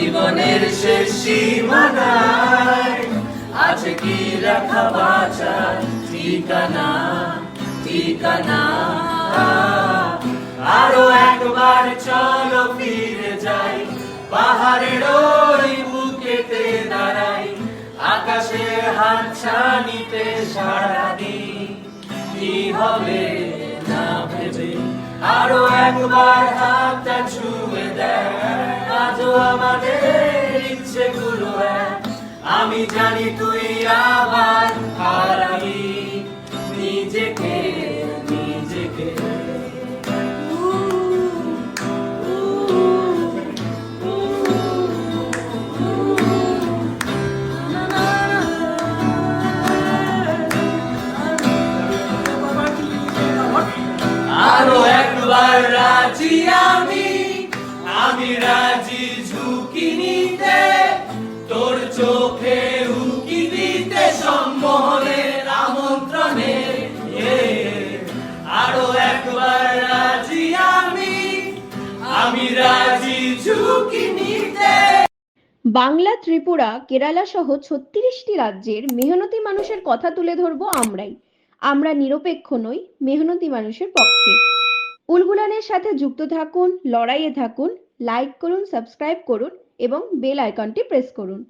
জীবনের শেষ সীমানায়। আছে কি রাখা বাঁচার ঠিকানা? ঠিকানা? আরও একবার চলো ফিরে যাই। পাহাড়ের ওই বুকেতে দাঁড়াই। আকাশে হাত ছানিতে সারা দিই। কি হবে না ভেবে? আরও একবার হাতটা ছুঁয়ে দেয় আজও আমাদের ইচ্ছেগুলো গুলো আমি জানি তুই আবার তোর চোখে দিতে সম্মোহনের আমন্ত্রণে। আরও একবার রাজি আমি আমি রাজি বাংলা, ত্রিপুরা, কেরালা সহ ছত্রিশটি রাজ্যের মেহনতি মানুষের কথা তুলে ধরবো আমরাই। আমরা নিরপেক্ষ নই মেহনতি মানুষের পক্ষে। উলগুলানের সাথে যুক্ত থাকুন, লড়াইয়ে থাকুন লাইক করুন সাবস্ক্রাইব করুন এবং বেল আইকনটি প্রেস করুন।